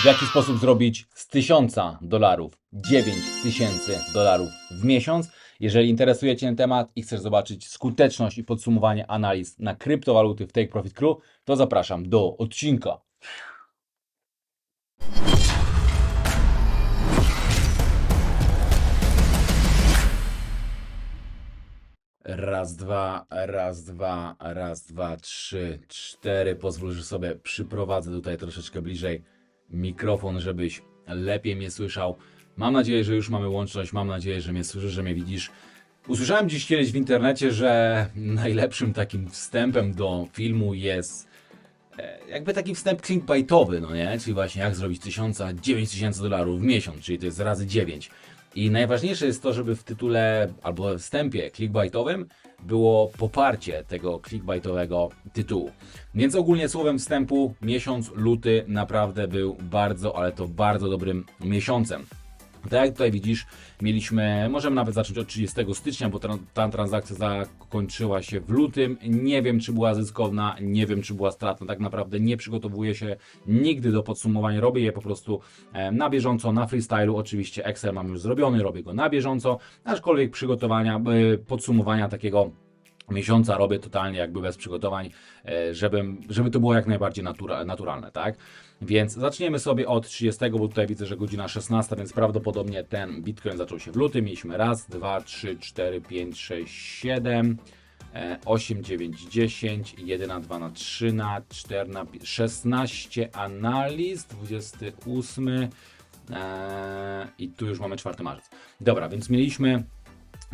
W jaki sposób zrobić z 1000 dolarów 9000 dolarów w miesiąc? Jeżeli interesuje Cię ten temat i chcesz zobaczyć skuteczność i podsumowanie analiz na kryptowaluty w Take Profit Crew, to zapraszam do odcinka. Raz, dwa, raz, dwa, raz, dwa, trzy, cztery. Pozwól, że sobie przyprowadzę tutaj troszeczkę bliżej mikrofon, żebyś lepiej mnie słyszał. Mam nadzieję, że już mamy łączność, mam nadzieję, że mnie słyszysz, że mnie widzisz. Usłyszałem dziś kiedyś w internecie, że najlepszym takim wstępem do filmu jest e, jakby taki wstęp clickbaitowy, no nie? Czyli właśnie jak zrobić 1000, 9000 dolarów w miesiąc, czyli to jest razy 9. I najważniejsze jest to, żeby w tytule albo wstępie clickbaitowym było poparcie tego clickbaitowego tytułu. Więc ogólnie słowem wstępu, miesiąc luty naprawdę był bardzo, ale to bardzo dobrym miesiącem. Tak jak tutaj widzisz, mieliśmy, możemy nawet zacząć od 30 stycznia, bo ta, transakcja zakończyła się w lutym. Nie wiem, czy była zyskowna, nie wiem, czy była stratna. Tak naprawdę nie przygotowuję się nigdy do podsumowania. Robię je po prostu e, na bieżąco, na freestylu. Oczywiście Excel mam już zrobiony, robię go na bieżąco, aczkolwiek przygotowania, e, podsumowania takiego miesiąca robię totalnie jakby bez przygotowań, e, żeby, żeby to było jak najbardziej natura, naturalne, tak? Więc zaczniemy sobie od 30, bo tutaj widzę, że godzina 16, więc prawdopodobnie ten Bitcoin zaczął się w lutym. Mieliśmy raz, dwa, trzy, cztery, pięć, sześć, siedem. 8, 9, 10, 1 na 2 na 3 na 4 na 5, 16 analiz, 28 e, i tu już mamy 4 marzec. Dobra, więc mieliśmy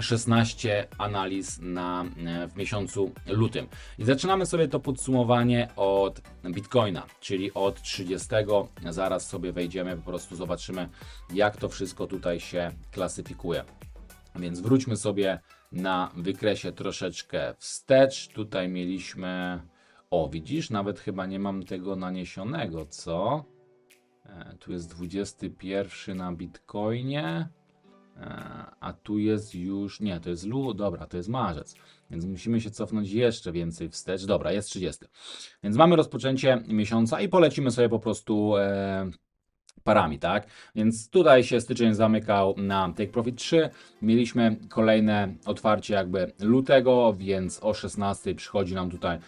16 analiz na, e, w miesiącu lutym. I zaczynamy sobie to podsumowanie od Bitcoina, czyli od 30. Zaraz sobie wejdziemy, po prostu zobaczymy, jak to wszystko tutaj się klasyfikuje. Więc wróćmy sobie na wykresie troszeczkę wstecz. Tutaj mieliśmy. O, widzisz, nawet chyba nie mam tego naniesionego, co? E, tu jest 21 na Bitcoinie. E, A tu jest już, nie, to jest lu, dobra, to jest marzec, więc musimy się cofnąć jeszcze więcej wstecz. Dobra, jest 30. Więc mamy rozpoczęcie miesiąca i polecimy sobie po prostu e, parami, tak? Więc tutaj się styczeń zamykał na Take Profit 3. Mieliśmy kolejne otwarcie jakby lutego, więc o 16 przychodzi nam tutaj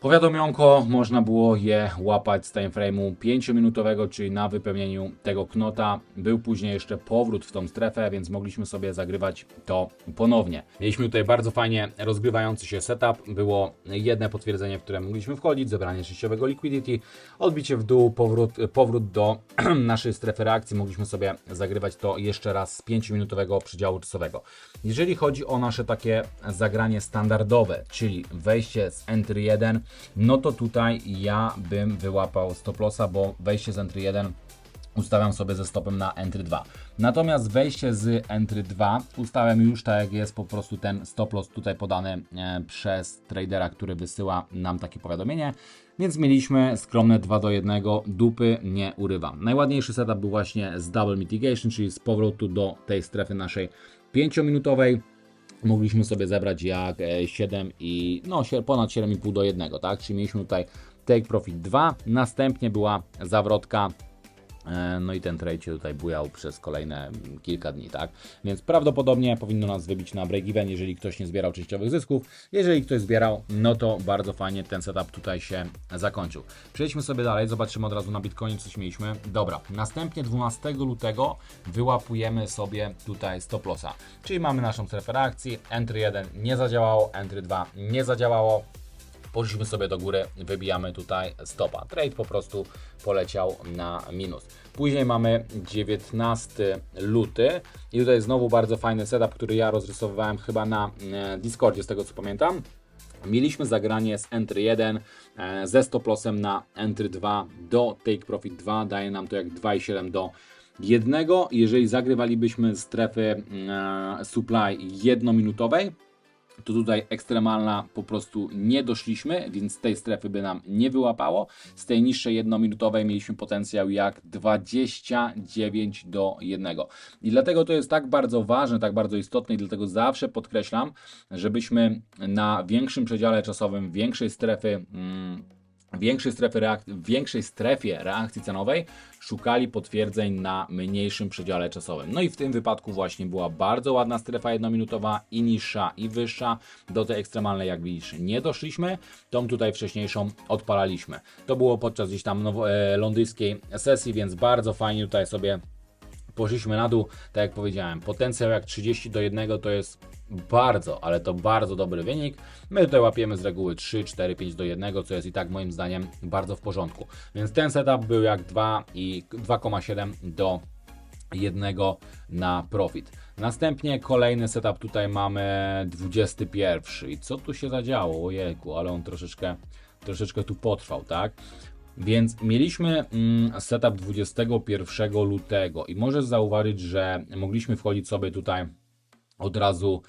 Powiadomionko, można było je łapać z timeframe'u 5-minutowego, czyli na wypełnieniu tego knota. Był później jeszcze powrót w tą strefę, więc mogliśmy sobie zagrywać to ponownie. Mieliśmy tutaj bardzo fajnie rozgrywający się setup. Było jedno potwierdzenie, w które mogliśmy wchodzić, zebranie częściowego liquidity, odbicie w dół, powrót, powrót do naszej strefy reakcji. Mogliśmy sobie zagrywać to jeszcze raz z 5-minutowego przedziału czasowego. Jeżeli chodzi o nasze takie zagranie standardowe, czyli wejście z entry 1, no to tutaj ja bym wyłapał stop lossa, bo wejście z entry 1 ustawiam sobie ze stopem na entry 2. Natomiast wejście z entry 2 ustawiam już tak jak jest po prostu ten stop loss tutaj podany e, przez tradera, który wysyła nam takie powiadomienie. Więc mieliśmy skromne 2 do 1, dupy nie urywam. Najładniejszy setup był właśnie z double mitigation, czyli z powrotu do tej strefy naszej 5-minutowej mogliśmy sobie zebrać jak e, 7 i no ponad 7,5 do 1, tak? Czyli mieliśmy tutaj take profit 2, następnie była zawrotka e, no i ten trade się tutaj bujał przez kolejne kilka dni, tak? Więc prawdopodobnie powinno nas wybić na break-even, jeżeli ktoś nie zbierał częściowych zysków. Jeżeli ktoś zbierał, no to bardzo fajnie ten setup tutaj się zakończył. Przejdźmy sobie dalej, zobaczymy od razu na Bitcoinie, coś mieliśmy. Dobra, następnie 12 lutego wyłapujemy sobie tutaj stop lossa. Czyli mamy naszą strefę reakcji, entry 1 nie zadziałało, entry 2 nie zadziałało, poszliśmy sobie do góry, wybijamy tutaj stopa. Trade po prostu poleciał na minus. Później mamy 19 luty i tutaj znowu bardzo fajny setup, który ja rozrysowywałem chyba na e, Discordzie z tego co pamiętam. Mieliśmy zagranie z Entry 1 e, ze stop lossem na Entry 2 do Take Profit 2. Daje nam to jak 2,7 do jednego. Jeżeli zagrywalibyśmy strefy e, supply jednominutowej, to tutaj ekstremalna po prostu nie doszliśmy, więc tej strefy by nam nie wyłapało. Z tej niższej jednominutowej mieliśmy potencjał jak 29 do 1. I dlatego to jest tak bardzo ważne, tak bardzo istotne i dlatego zawsze podkreślam, żebyśmy na większym przedziale czasowym, większej strefy mm, większej, strefy większej strefie reakcji cenowej szukali potwierdzeń na mniejszym przedziale czasowym. No i w tym wypadku właśnie była bardzo ładna strefa jednominutowa i niższa i wyższa. Do tej ekstremalnej jak widzisz nie doszliśmy, tą tutaj wcześniejszą odpalaliśmy. To było podczas gdzieś tam nowo- e, londyńskiej sesji, więc bardzo fajnie tutaj sobie poszliśmy na dół, tak jak powiedziałem, potencjał jak 30 do 1 to jest bardzo, ale to bardzo dobry wynik. My tutaj łapiemy z reguły 3, 4, 5 do 1, co jest i tak moim zdaniem bardzo w porządku. Więc ten setup był jak 2 i 2,7 do 1 na profit. Następnie kolejny setup tutaj mamy 21. I co tu się zadziało? Ojejku, ale on troszeczkę, troszeczkę tu potrwał, tak? Więc mieliśmy mm, setup 21 lutego i możesz zauważyć, że mogliśmy wchodzić sobie tutaj od razu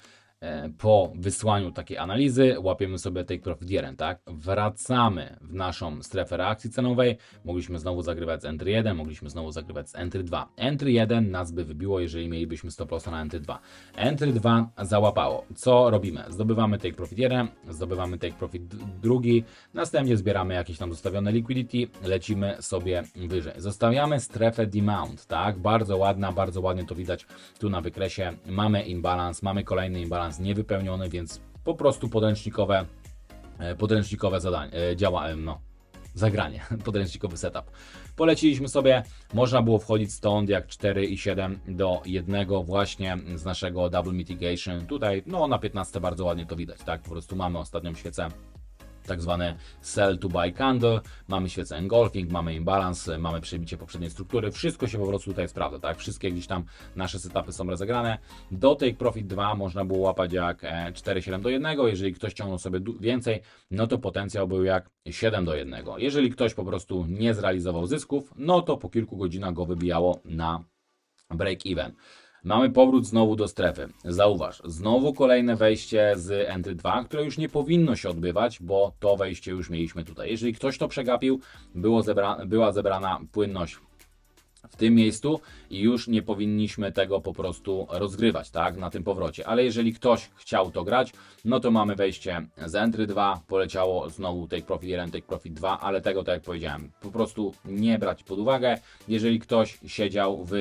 po wysłaniu takiej analizy, łapiemy sobie take profit 1, tak? Wracamy w naszą strefę reakcji cenowej, mogliśmy znowu zagrywać z entry 1, mogliśmy znowu zagrywać z entry 2. Entry 1 nas by wybiło, jeżeli mielibyśmy 100% na entry 2. Entry 2 załapało. Co robimy? Zdobywamy take profit 1, zdobywamy take profit d- drugi, następnie zbieramy jakieś tam zostawione liquidity, lecimy sobie wyżej. Zostawiamy strefę demand, tak? Bardzo ładna, bardzo ładnie to widać tu na wykresie. Mamy imbalans, mamy kolejny imbalans niewypełniony, więc po prostu podręcznikowe, e, podręcznikowe zadanie, e, działa, no, zagranie, podręcznikowy setup. Poleciliśmy sobie, można było wchodzić stąd jak 4 i 7 do 1 właśnie z naszego double mitigation. Tutaj no na 15 bardzo ładnie to widać, tak? Po prostu mamy ostatnią świecę tak zwane sell to buy candle, mamy świecę engulfing, mamy imbalance, mamy przebicie poprzedniej struktury, wszystko się po prostu tutaj sprawdza, tak? Wszystkie gdzieś tam nasze setupy są rozegrane. Do take profit 2 można było łapać jak e, 4,7 do 1, jeżeli ktoś ciągnął sobie więcej, no to potencjał był jak 7 do 1. Jeżeli ktoś po prostu nie zrealizował zysków, no to po kilku godzinach go wybijało na break even. Mamy powrót znowu do strefy. Zauważ, znowu kolejne wejście z Entry 2, które już nie powinno się odbywać, bo to wejście już mieliśmy tutaj. Jeżeli ktoś to przegapił, było zebra była zebrana płynność w tym miejscu i już nie powinniśmy tego po prostu rozgrywać, tak, na tym powrocie. Ale jeżeli ktoś chciał to grać, no to mamy wejście z Entry 2, poleciało znowu Take Profit 1, Take Profit 2, ale tego, tak jak powiedziałem, po prostu nie brać pod uwagę. Jeżeli ktoś siedział w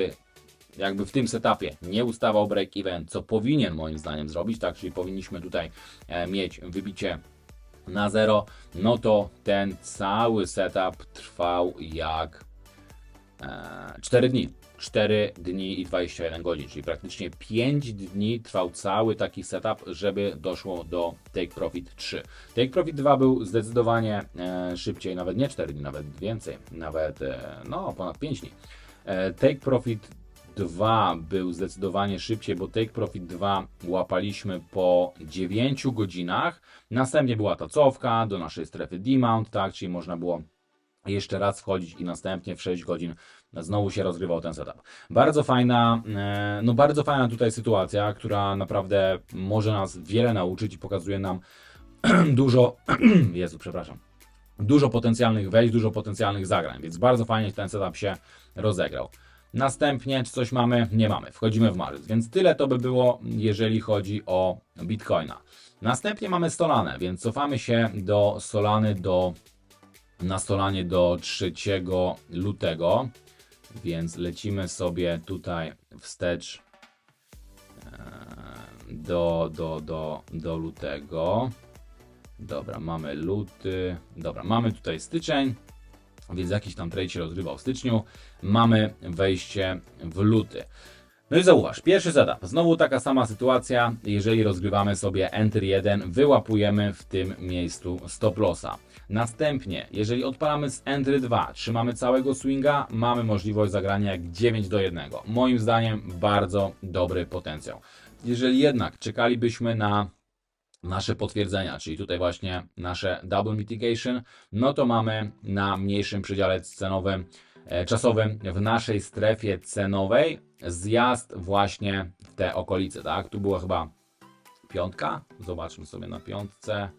jakby w tym setupie nie ustawał break even, co powinien moim zdaniem zrobić, tak, czyli powinniśmy tutaj e, mieć wybicie na zero, no to ten cały setup trwał jak e, 4 dni. 4 dni i 21 godzin, czyli praktycznie 5 dni trwał cały taki setup, żeby doszło do Take Profit 3. Take Profit 2 był zdecydowanie e, szybciej, nawet nie 4 dni, nawet więcej, nawet e, no ponad 5 dni. E, Take Profit 2 był zdecydowanie szybciej, bo Take Profit 2 łapaliśmy po 9 godzinach. Następnie była ta cofka do naszej strefy demount, tak, czyli można było jeszcze raz wchodzić i następnie w 6 godzin znowu się rozgrywał ten setup. Bardzo fajna, e, no bardzo fajna tutaj sytuacja, która naprawdę może nas wiele nauczyć i pokazuje nam dużo, Jezu, przepraszam, dużo potencjalnych wejść, dużo potencjalnych zagrań, więc bardzo fajnie ten setup się rozegrał. Następnie, czy coś mamy? Nie mamy. Wchodzimy w marzec. Więc tyle to by było, jeżeli chodzi o Bitcoina. Następnie mamy Solanę, więc cofamy się do Solany, do, na Solanie do 3 lutego. Więc lecimy sobie tutaj wstecz e, do, do, do, do lutego. Dobra, mamy luty. Dobra, mamy tutaj styczeń więc jakiś tam trade się rozgrywał w styczniu. Mamy wejście w luty. No i zauważ, pierwszy setup. Znowu taka sama sytuacja. Jeżeli rozgrywamy sobie Enter 1, wyłapujemy w tym miejscu stop lossa. Następnie, jeżeli odpalamy z Entry 2, trzymamy całego swinga, mamy możliwość zagrania jak 9 do 1. Moim zdaniem bardzo dobry potencjał. Jeżeli jednak czekalibyśmy na nasze potwierdzenia, czyli tutaj właśnie nasze double mitigation, no to mamy na mniejszym przedziale cenowym, e, czasowym w naszej strefie cenowej zjazd właśnie w te okolice, tak? Tu była chyba piątka, zobaczmy sobie na piątce,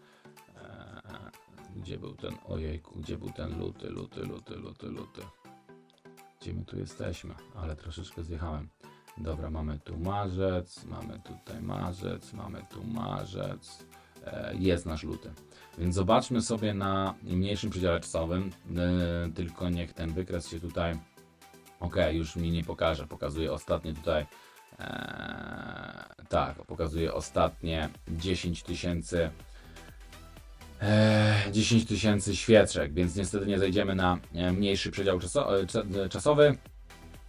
E, gdzie był ten, ojejku, gdzie był ten luty, luty, luty, luty, luty, gdzie my tu jesteśmy, ale troszeczkę zjechałem. Dobra, mamy tu marzec, mamy tutaj marzec, mamy tu marzec, e, jest nasz luty. Więc zobaczmy sobie na mniejszym przedziale czasowym, e, tylko niech ten wykres się tutaj, ok, już mi nie pokaże, pokazuje ostatnie tutaj, e, tak, pokazuje ostatnie 10 tysięcy e, 10 tysięcy świeczek, więc niestety nie zejdziemy na mniejszy przedział czaso, cza- czasowy,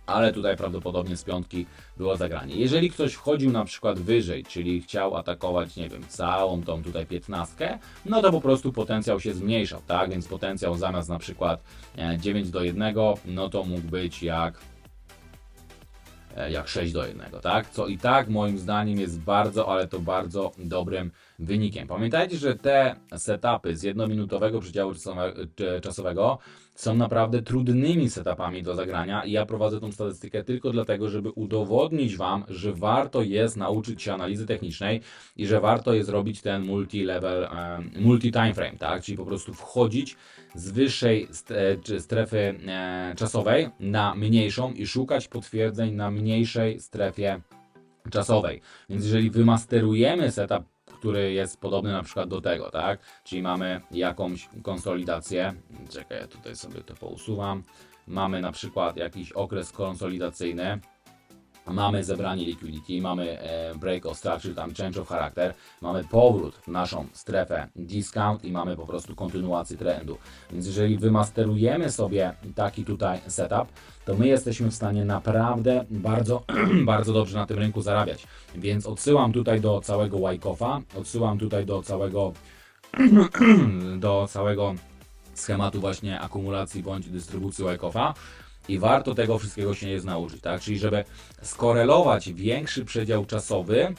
ale tutaj prawdopodobnie z piątki było zagranie. Jeżeli ktoś wchodził na przykład wyżej, czyli chciał atakować, nie wiem, całą tą tutaj piętnastkę, no to po prostu potencjał się zmniejszał, tak? Więc potencjał zamiast na przykład e, 9 do 1, no to mógł być jak e, jak 6 do 1, tak? Co i tak moim zdaniem jest bardzo, ale to bardzo dobrym wynikiem. Pamiętajcie, że te setupy z jednominutowego przedziału czy- czasowego są naprawdę trudnymi setupami do zagrania i ja prowadzę tą statystykę tylko dlatego, żeby udowodnić Wam, że warto jest nauczyć się analizy technicznej i że warto jest robić ten multi-level, e, multi-time frame, tak? Czyli po prostu wchodzić z wyższej e, strefy e, czasowej na mniejszą i szukać potwierdzeń na mniejszej strefie czasowej. Więc jeżeli wymasterujemy setup, który jest podobny na przykład do tego, tak? Czyli mamy jakąś konsolidację. Czekaj, ja tutaj sobie to pousuwam. Mamy na przykład jakiś okres konsolidacyjny. Mamy zebranie liquidity, mamy e, break of structure, tam change of character, mamy powrót w naszą strefę discount i mamy po prostu kontynuację trendu. Więc jeżeli wymasterujemy sobie taki tutaj setup, to my jesteśmy w stanie naprawdę bardzo, bardzo dobrze na tym rynku zarabiać. Więc odsyłam tutaj do całego Wyckofa, odsyłam tutaj do całego do całego schematu właśnie akumulacji bądź dystrybucji Wyckofa i warto tego wszystkiego się jest nauczyć, tak? Czyli żeby skorelować większy przedział czasowy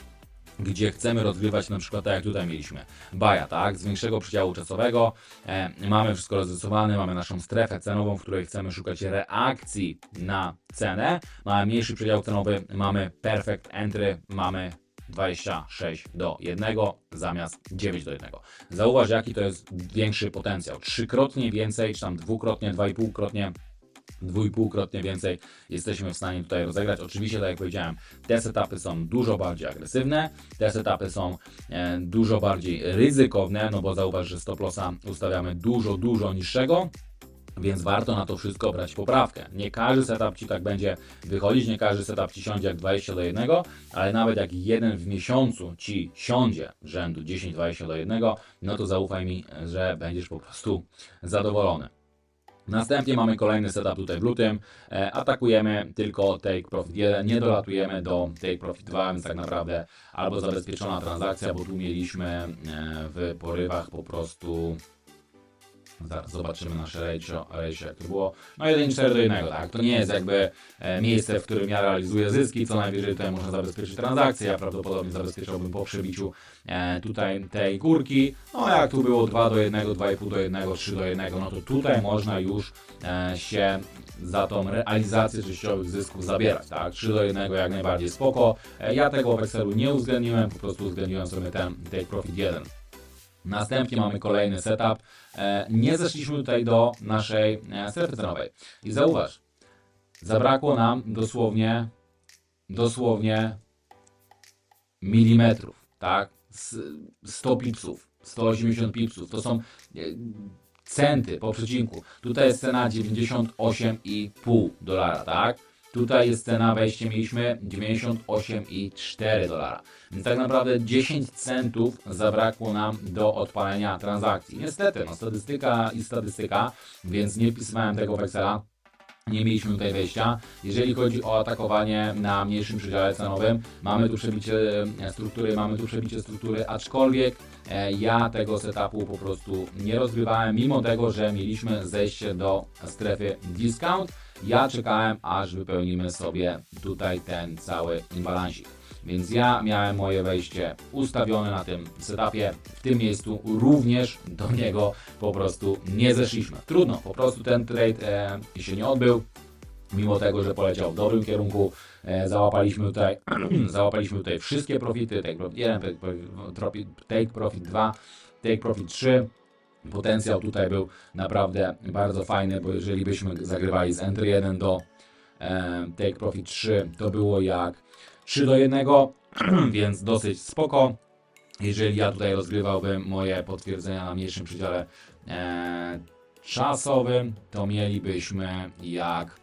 gdzie chcemy rozgrywać na przykład tak jak tutaj mieliśmy baja, tak, z większego przedziału czasowego e, mamy wszystko rozrysowane, mamy naszą strefę cenową, w której chcemy szukać reakcji na cenę, mamy mniejszy przedział cenowy, mamy perfect entry, mamy 26 do 1 zamiast 9 do 1. Zauważ jaki to jest większy potencjał, trzykrotnie więcej, czy tam dwukrotnie, dwa i półkrotnie dwójpółkrotnie więcej jesteśmy w stanie tutaj rozegrać. Oczywiście, tak jak powiedziałem, te setupy są dużo bardziej agresywne, te setupy są e, dużo bardziej ryzykowne, no bo zauważ, że stop lossa ustawiamy dużo, dużo niższego. Więc warto na to wszystko brać poprawkę. Nie każdy setup ci tak będzie wychodzić, nie każdy setup ci siądzie jak 20 do 1, ale nawet jak jeden w miesiącu ci siądzie rzędu 10-20 do 1, no to zaufaj mi, że będziesz po prostu zadowolony. Następnie mamy kolejny setup tutaj w lutym. E, atakujemy tylko take profit 1, nie dolatujemy do take profit 2, więc tak naprawdę albo zabezpieczona transakcja, bo tu mieliśmy e, w porywach po prostu. Zaraz zobaczymy nasze ratio, ratio jak to było. No 1,4 do 1, tak? To nie jest jakby e, miejsce, w którym ja realizuję zyski, co najwyżej tutaj można zabezpieczyć transakcję. Ja prawdopodobnie zabezpieczałbym po przebiciu e, tutaj tej górki. No jak tu było 2 do 1, 2,5 do 1, 3 do 1, no to tutaj można już e, się za tą realizację częściowych zysków zabierać, tak? 3 do 1 jak najbardziej spoko. Ja tego w Excelu nie uwzględniłem, po prostu uwzględniłem sobie ten take profit 1. Następnie mamy kolejny setup. E, nie zeszliśmy tutaj do naszej e, strefy cenowej. I zauważ, zabrakło nam dosłownie, dosłownie milimetrów, tak? S- 100 pipsów, 180 pipsów. To są e, centy po przecinku. Tutaj jest cena 98,5 dolara, tak? Tutaj jest cena wejście mieliśmy 98,4 dolara. Tak naprawdę 10 centów zabrakło nam do odpalenia transakcji. Niestety, no statystyka i statystyka, więc nie wpisywałem tego w Excela. Nie mieliśmy tutaj wejścia. Jeżeli chodzi o atakowanie na mniejszym przedziale cenowym, mamy tu przebicie e, struktury, mamy tu przebicie struktury, aczkolwiek e, ja tego setupu po prostu nie rozgrywałem, mimo tego, że mieliśmy zejście do strefy discount. Ja czekałem, aż wypełnimy sobie tutaj ten cały imbalansik. Więc ja miałem moje wejście ustawione na tym setupie. W tym miejscu również do niego po prostu nie zeszliśmy. Trudno, po prostu ten trade e, się nie odbył. Mimo tego, że poleciał w dobrym kierunku, e, załapaliśmy tutaj, załapaliśmy tutaj wszystkie profity, take profit 1, take profit, take profit 2, take profit 3. Potencjał tutaj był naprawdę bardzo fajny, bo jeżeli byśmy zagrywali z entry 1 do e, take profit 3, to było jak 3 do 1, więc dosyć spoko. jeżeli ja tutaj rozgrywałbym moje potwierdzenia na mniejszym przedziale e, czasowym, to mielibyśmy jak,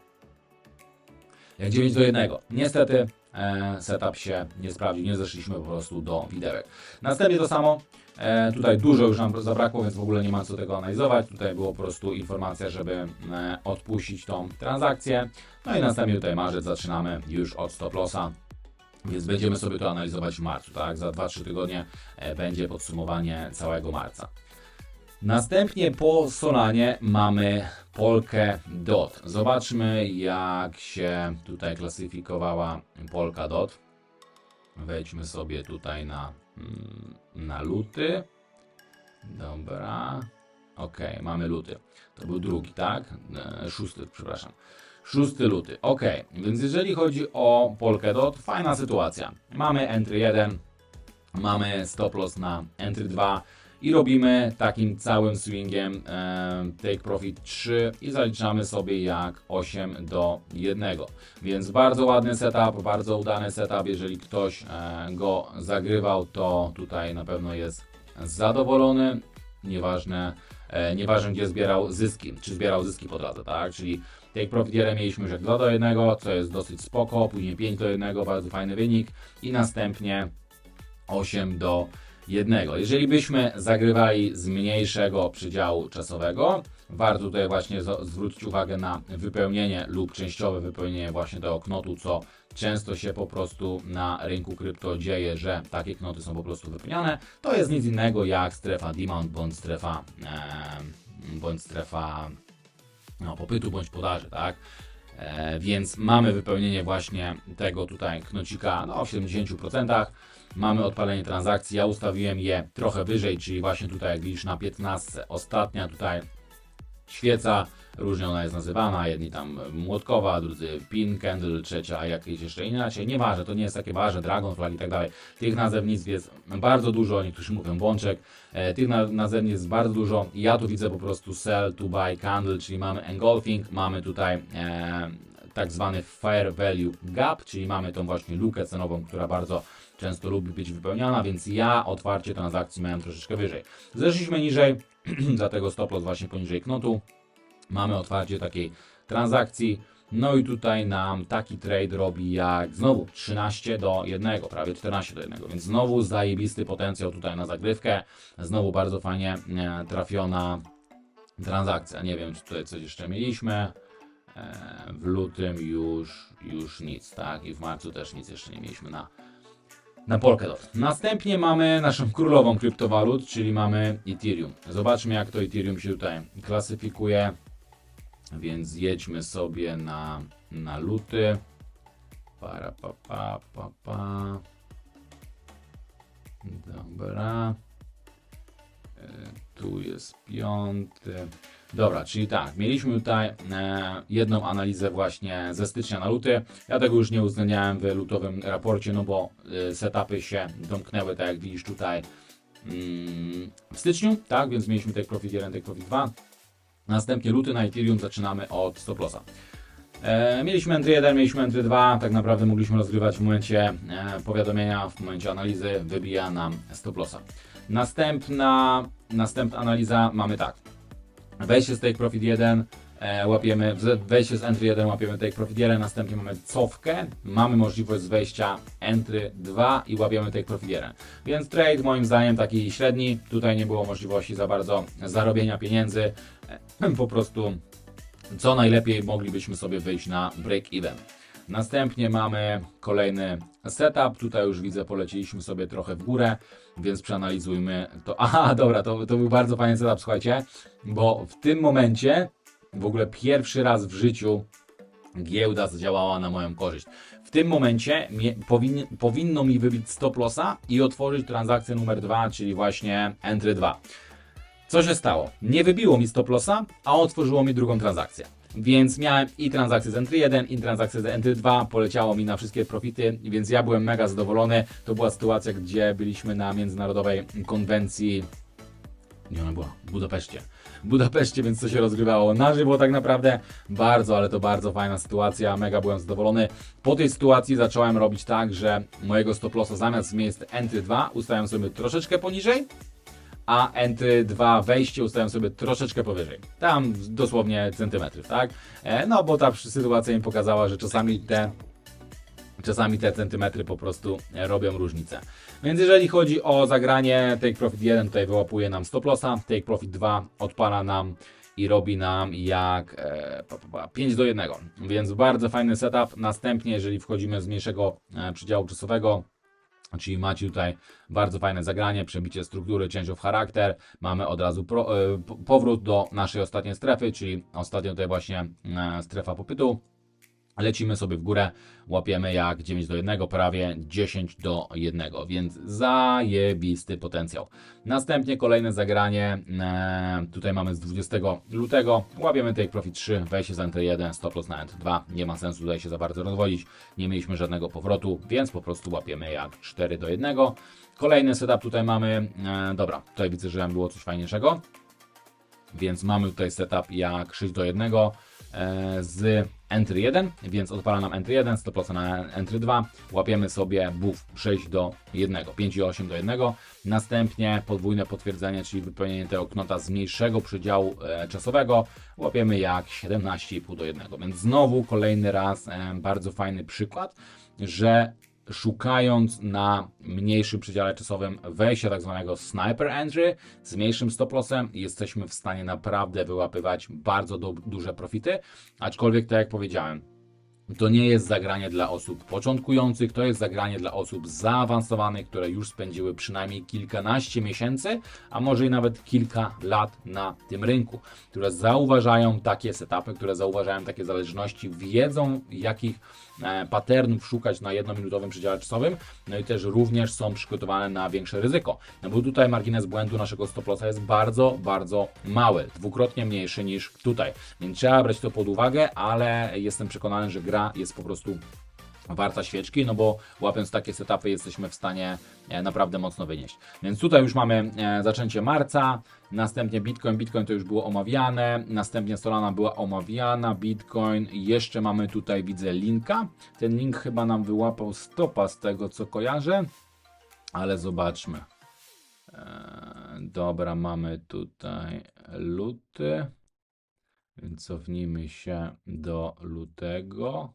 jak 9 do 1. Niestety e, setup się nie sprawdził, nie zeszliśmy po prostu do widełek. Następnie to samo, e, tutaj dużo już nam zabrakło, więc w ogóle nie ma co tego analizować. Tutaj było po prostu informacja, żeby e, odpuścić tą transakcję. No i następnie tutaj marzec zaczynamy już od stop lossa. Więc będziemy sobie to analizować w marcu, tak? Za 2-3 tygodnie e, będzie podsumowanie całego marca. Następnie po Solanie mamy Polkę DOT. Zobaczmy jak się tutaj klasyfikowała Polka DOT. Wejdźmy sobie tutaj na, na luty. Dobra. Ok, mamy luty. To był drugi, tak? E, Szósty, przepraszam. 6 luty. Ok, więc jeżeli chodzi o Polkadot, fajna sytuacja. Mamy entry 1, mamy stop loss na entry 2 i robimy takim całym swingiem e, take profit 3 i zaliczamy sobie jak 8 do 1. Więc bardzo ładny setup, bardzo udany setup. Jeżeli ktoś e, go zagrywał, to tutaj na pewno jest zadowolony. Nieważne, e, nieważne gdzie zbierał zyski, czy zbierał zyski po drodze, tak? Czyli Take Profit 1 mieliśmy już jak 2 do 1, co jest dosyć spoko, później 5 do 1, bardzo fajny wynik i następnie 8 do 1. Jeżeli byśmy zagrywali z mniejszego przydziału czasowego, warto tutaj właśnie zwrócić uwagę na wypełnienie lub częściowe wypełnienie właśnie tego knotu, co często się po prostu na rynku krypto dzieje, że takie knoty są po prostu wypełniane. To jest nic innego jak strefa demand bądź strefa, em, bądź strefa no, popytu bądź podaży, tak? E, więc mamy wypełnienie właśnie tego tutaj knocika no, w 70%. Mamy odpalenie transakcji. Ja ustawiłem je trochę wyżej, czyli właśnie tutaj jak widzisz na 15. Ostatnia tutaj świeca, różnie ona jest nazywana, jedni tam młotkowa, drudzy pin candle, trzecia jakieś jeszcze inaczej, nieważne, to nie jest takie ważne, dragonfly i tak dalej. Tych nazewnictw jest bardzo dużo, niektórzy mówią bączek, e, tych na, nazewnictw jest bardzo dużo. Ja tu widzę po prostu sell to buy candle, czyli mamy engulfing, mamy tutaj e, tak zwany fair value gap, czyli mamy tą właśnie lukę cenową, która bardzo często lubi być wypełniana, więc ja otwarcie transakcji miałem troszeczkę wyżej. Zeszliśmy niżej, dlatego stop loss właśnie poniżej knotu. Mamy otwarcie takiej transakcji. No i tutaj nam taki trade robi jak znowu 13 do 1, prawie 14 do 1, więc znowu zajebisty potencjał tutaj na zagrywkę. Znowu bardzo fajnie e, trafiona transakcja. Nie wiem, czy tutaj coś jeszcze mieliśmy. E, w lutym już, już nic, tak? I w marcu też nic jeszcze nie mieliśmy na, na Polkadot. Następnie mamy naszą królową kryptowalut, czyli mamy Ethereum. Zobaczmy jak to Ethereum się tutaj klasyfikuje. Więc jedźmy sobie na, na luty. Para, pa, pa, pa, pa. Dobra. E, Tu jest piąty. Dobra, czyli tak, mieliśmy tutaj e, jedną analizę właśnie ze stycznia na luty. Ja tego już nie uwzględniałem w lutowym raporcie, no bo e, setupy się domknęły, tak jak widzisz tutaj mm, w styczniu, tak, więc mieliśmy take profit 1, take profit 2. Następnie luty na Ethereum zaczynamy od stop lossa. E, mieliśmy entry 1, mieliśmy entry 2, tak naprawdę mogliśmy rozgrywać w momencie e, powiadomienia, w momencie analizy wybija nam stop lossa. Następna, następna analiza mamy tak. Wejście z Take Profit 1, e, łapiemy, wejście z Entry 1 łapiemy Take Profit 1, następnie mamy cofkę, mamy możliwość wejścia Entry 2 i łapiemy Take Profit 1. Więc trade moim zdaniem taki średni, tutaj nie było możliwości za bardzo zarobienia pieniędzy, e, po prostu co najlepiej moglibyśmy sobie wyjść na break even. Następnie mamy kolejny setup. Tutaj już widzę, poleciliśmy sobie trochę w górę, więc przeanalizujmy to. Aha, dobra, to, to był bardzo fajny setup, słuchajcie, bo w tym momencie w ogóle pierwszy raz w życiu giełda zadziałała na moją korzyść. W tym momencie powin, powinno mi wybić stop lossa i otworzyć transakcję numer 2, czyli właśnie entry 2. Co się stało? Nie wybiło mi stop lossa, a otworzyło mi drugą transakcję. Więc miałem i transakcję z Entry 1, i transakcję z Entry 2, poleciało mi na wszystkie profity, więc ja byłem mega zadowolony. To była sytuacja, gdzie byliśmy na międzynarodowej konwencji, gdzie ona była? W Budapeszcie. Budapeszcie, więc to się rozgrywało na żywo tak naprawdę. Bardzo, ale to bardzo fajna sytuacja, mega byłem zadowolony. Po tej sytuacji zacząłem robić tak, że mojego stop lossa zamiast miejsc entry 2 ustawiam sobie troszeczkę poniżej, a entry 2 wejście ustawiam sobie troszeczkę powyżej. Tam dosłownie centymetrów, tak? E, no bo ta sytuacja mi pokazała, że czasami te czasami te centymetry po prostu e, robią różnicę. Więc jeżeli chodzi o zagranie, Take Profit 1 tutaj wyłapuje nam stop lossa, Take Profit 2 odpala nam i robi nam jak e, pa, pa, pa, 5 do 1. Więc bardzo fajny setup. Następnie, jeżeli wchodzimy z mniejszego e, przedziału czasowego, Czyli macie tutaj bardzo fajne zagranie, przebicie struktury, change of charakter. Mamy od razu pro, e, po- powrót do naszej ostatniej strefy, czyli ostatnio tutaj właśnie e, strefa popytu. Lecimy sobie w górę, łapiemy jak 9 do 1, prawie 10 do 1, więc zajebisty potencjał. Następnie kolejne zagranie, e, tutaj mamy z 20 lutego, łapiemy Take Profit 3, wejście z Enter 1, stop loss na Enter 2, nie ma sensu tutaj się za bardzo rozwodzić, nie mieliśmy żadnego powrotu, więc po prostu łapiemy jak 4 do 1. Kolejny setup tutaj mamy, e, dobra, tutaj widzę, że było coś fajniejszego, więc mamy tutaj setup jak 6 do 1 e, z Entry 1, więc odpala nam Entry 1, 100% na Entry 2, łapiemy sobie buff 6 do 1, 5,8 do 1, następnie podwójne potwierdzenie, czyli wypełnienie tego knota z mniejszego przedziału e, czasowego, łapiemy jak 17,5 do 1, więc znowu kolejny raz e, bardzo fajny przykład, że szukając na mniejszym przedziale czasowym wejścia tak zwanego sniper entry z mniejszym stop lossem jesteśmy w stanie naprawdę wyłapywać bardzo du- duże profity, aczkolwiek tak jak powiedziałem, to nie jest zagranie dla osób początkujących, to jest zagranie dla osób zaawansowanych, które już spędziły przynajmniej kilkanaście miesięcy, a może i nawet kilka lat na tym rynku, które zauważają takie setupy, które zauważają takie zależności, wiedzą jakich patternów szukać na jednominutowym przedziale czasowym, no i też również są przygotowane na większe ryzyko. No bo tutaj margines błędu naszego stop lossa jest bardzo, bardzo mały, dwukrotnie mniejszy niż tutaj, więc trzeba brać to pod uwagę, ale jestem przekonany, że gra jest po prostu warta świeczki, no bo łapiąc takie setupy jesteśmy w stanie e, naprawdę mocno wynieść. Więc tutaj już mamy e, zaczęcie marca, następnie Bitcoin, Bitcoin to już było omawiane, następnie Solana była omawiana, Bitcoin, jeszcze mamy tutaj widzę linka, ten link chyba nam wyłapał stopa z tego co kojarzę, ale zobaczmy. E, dobra, mamy tutaj luty, cofnijmy się do lutego.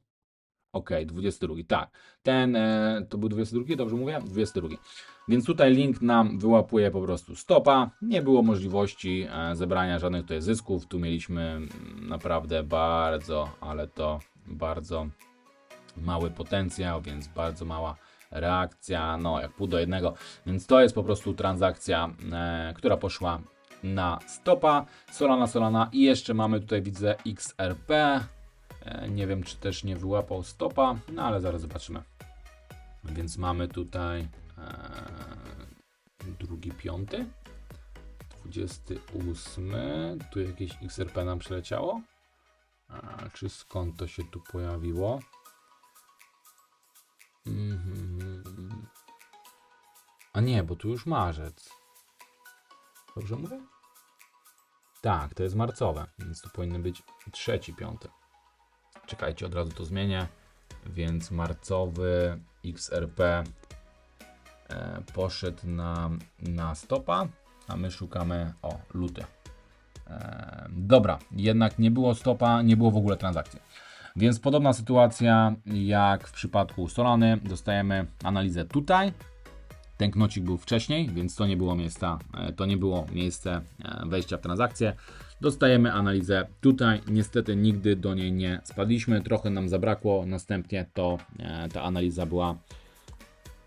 Ok, 22. Tak, ten e, to był 22, dobrze mówię? 22. Więc tutaj link nam wyłapuje po prostu stopa. Nie było możliwości e, zebrania żadnych tutaj zysków. Tu mieliśmy mm, naprawdę bardzo, ale to bardzo mały potencjał, więc bardzo mała reakcja, no jak pół do jednego. Więc to jest po prostu transakcja, e, która poszła na stopa. Solana, Solana i jeszcze mamy tutaj widzę XRP. Nie wiem, czy też nie wyłapał stopa, no ale zaraz zobaczymy. Więc mamy tutaj e, drugi, piąty, 28. Tu jakieś XRP nam przeleciało. A, czy skąd to się tu pojawiło? Mhm. A nie, bo tu już marzec. Dobrze mówię? Tak, to jest marcowe, więc to powinny być trzeci, piąty. Czekajcie, od razu to zmienię. Więc marcowy XRP e, poszedł na, na stopa, a my szukamy o luty. E, dobra, jednak nie było stopa, nie było w ogóle transakcji. Więc podobna sytuacja jak w przypadku Solany. Dostajemy analizę tutaj. Ten knocik był wcześniej, więc to nie było miejsca, e, to nie było miejsce wejścia w transakcję. Dostajemy analizę tutaj. Niestety nigdy do niej nie spadliśmy. Trochę nam zabrakło. Następnie to e, ta analiza była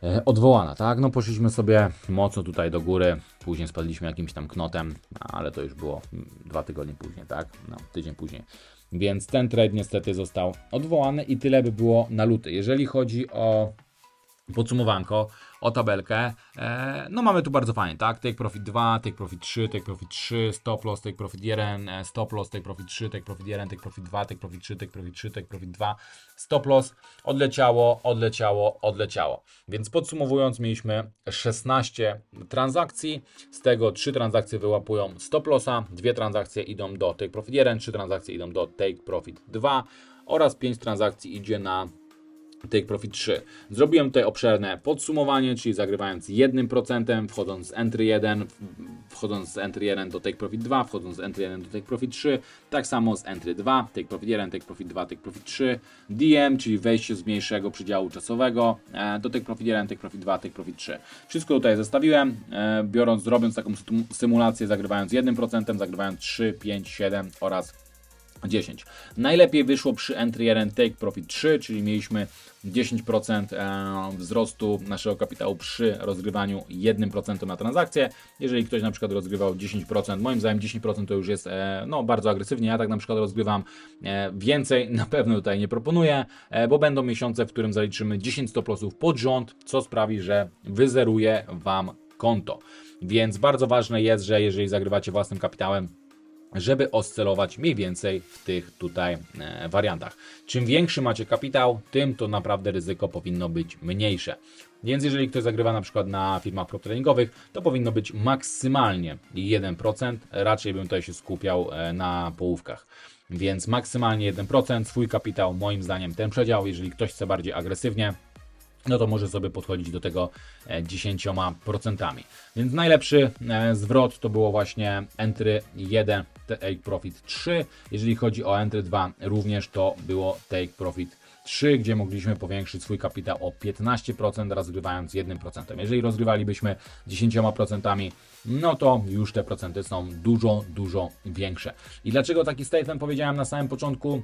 e, odwołana, tak? No poszliśmy sobie mocno tutaj do góry. Później spadliśmy jakimś tam knotem, ale to już było mm, dwa tygodnie później, tak? No, tydzień później. Więc ten trade niestety został odwołany i tyle by było na luty. Jeżeli chodzi o podsumowanko, o tabelkę, e, no mamy tu bardzo fajnie, tak? Take Profit 2, Take Profit 3, Take Profit 3, Stop Loss, Take Profit 1, e, Stop Loss, Take Profit 3, Take Profit 1, Take Profit 2, Take Profit 3, Take Profit 3, Take Profit 2, Stop Loss, odleciało, odleciało, odleciało. Więc podsumowując, mieliśmy 16 transakcji, z tego 3 transakcje wyłapują Stop Lossa, 2 transakcje idą do Take Profit 1, 3 transakcje idą do Take Profit 2 oraz 5 transakcji idzie na Take Profit 3. Zrobiłem tutaj obszerne podsumowanie, czyli zagrywając 1%, wchodząc z Entry 1, w- wchodząc z Entry 1 do Take Profit 2, wchodząc z Entry 1 do Take Profit 3, tak samo z Entry 2, Take Profit 1, Take Profit 2, Take Profit 3, DM, czyli wejście z mniejszego przedziału czasowego e, do Take Profit 1, Take Profit 2, Take Profit 3. Wszystko tutaj zestawiłem, e, biorąc, robiąc taką symulację, zagrywając 1%, zagrywając 3, 5, 7 oraz 10. Najlepiej wyszło przy Entry 1 Take Profit 3, czyli mieliśmy 10% e, wzrostu naszego kapitału przy rozgrywaniu 1% na transakcję. Jeżeli ktoś na przykład rozgrywał 10%, moim zdaniem 10% to już jest e, no, bardzo agresywnie. Ja tak na przykład rozgrywam e, więcej, na pewno tutaj nie proponuję, bo będą miesiące, w którym zaliczymy 10 stop pod rząd, co sprawi, że wyzeruje Wam konto. Więc bardzo ważne jest, że jeżeli zagrywacie własnym kapitałem, żeby oscylować mniej więcej w tych tutaj e, wariantach. Czym większy macie kapitał, tym to naprawdę ryzyko powinno być mniejsze. Więc jeżeli ktoś zagrywa na przykład na firmach prop-treningowych, to powinno być maksymalnie 1%. Raczej bym tutaj się skupiał e, na połówkach. Więc maksymalnie 1%, swój kapitał, moim zdaniem ten przedział. Jeżeli ktoś chce bardziej agresywnie, no to może sobie podchodzić do tego e, 10%. Więc najlepszy e, zwrot to było właśnie Entry 1, Take Profit 3. Jeżeli chodzi o Entry 2, również to było Take Profit 3, gdzie mogliśmy powiększyć swój kapitał o 15%, rozgrywając 1%. Jeżeli rozgrywalibyśmy 10%, no to już te procenty są dużo, dużo większe. I dlaczego taki statement powiedziałem na samym początku?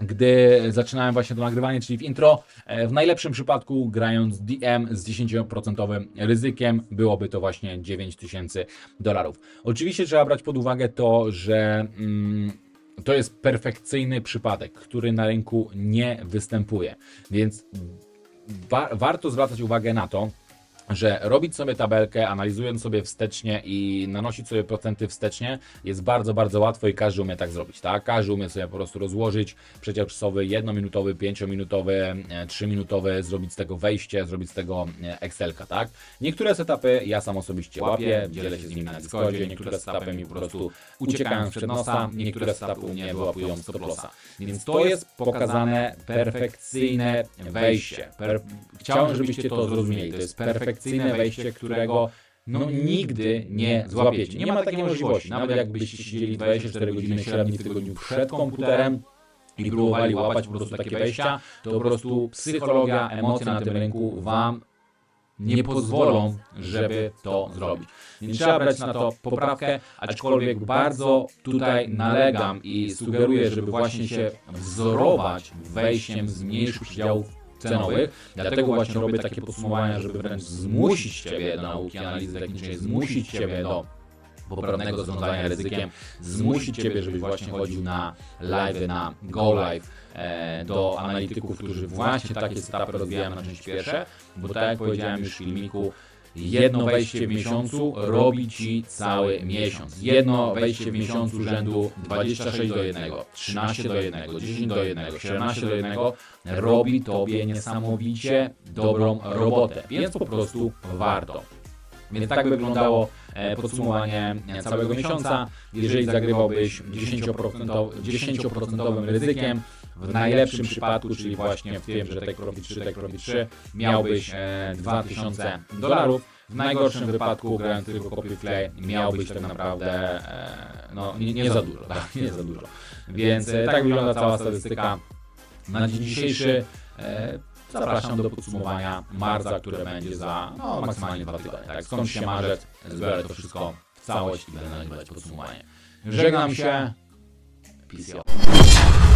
Gdy zaczynałem właśnie to nagrywanie, czyli w intro, e, w najlepszym przypadku grając DM z 10% ryzykiem byłoby to właśnie 9000 dolarów. Oczywiście trzeba brać pod uwagę to, że mm, to jest perfekcyjny przypadek, który na rynku nie występuje, więc wa- warto zwracać uwagę na to, że robić sobie tabelkę, analizując sobie wstecznie i nanosić sobie procenty wstecznie jest bardzo, bardzo łatwo i każdy umie tak zrobić, tak? Każdy umie sobie po prostu rozłożyć przedział czasowy, jednominutowy, pięciominutowy, e, trzyminutowy, zrobić z tego wejście, zrobić z tego e, Excelka, tak? Niektóre setupy ja sam osobiście łapię, dzielę się z nimi na Discordzie, niektóre setupy mi po prostu uciekają przed nosa, niektóre setupy u mnie wyłapują stop lossa. Więc to jest pokazane perfekcyjne wejście. Per... Chciałem, żebyście to zrozumieli. To jest perfekcyjne wejście, którego no nigdy nie złapiecie. Nie ma takiej możliwości. Nawet jakbyście siedzieli 24 godziny średnio w tygodniu przed komputerem i próbowali łapać po prostu takie wejścia, to po prostu psychologia, emocje na tym rynku wam nie pozwolą, żeby to zrobić. Więc trzeba brać na to poprawkę, aczkolwiek bardzo tutaj nalegam i sugeruję, żeby właśnie się wzorować wejściem z mniejszych przedziałów cenowych. Dlatego właśnie robię takie podsumowania, żeby wręcz zmusić Ciebie do nauki analizy technicznej, zmusić Ciebie do poprawnego zarządzania ryzykiem, zmusić Ciebie, żebyś właśnie chodził na live, na go live, e, do analityków, którzy właśnie takie setupy rozwijają na część pierwsze, bo tak jak powiedziałem już w filmiku, jedno wejście w miesiącu robi Ci cały miesiąc. Jedno wejście w miesiącu rzędu 26 do 1, 13 do 1, 10 do 1, 17 do 1 robi Tobie niesamowicie dobrą robotę, więc po prostu warto. Więc tak wyglądało e, podsumowanie całego miesiąca. Jeżeli zagrywałbyś 10%, 10% ryzykiem, w najlepszym przypadku, czyli właśnie w tym, że Take Profit 3, Take Profit 3, miałbyś e, 2000 dolarów. W najgorszym wypadku, grając tylko Copy Play, miałbyś tak naprawdę e, no, nie, nie za dużo, tak, nie za dużo. Więc e, tak wygląda cała statystyka na dzień dzisiejszy. E, Zapraszam do podsumowania marca, które będzie za no, maksymalnie dwa tygodnie. Tak, skończy się marzec, zbiorę to wszystko w całość i będę nagrywać podsumowanie. Żegnam się. Peace out.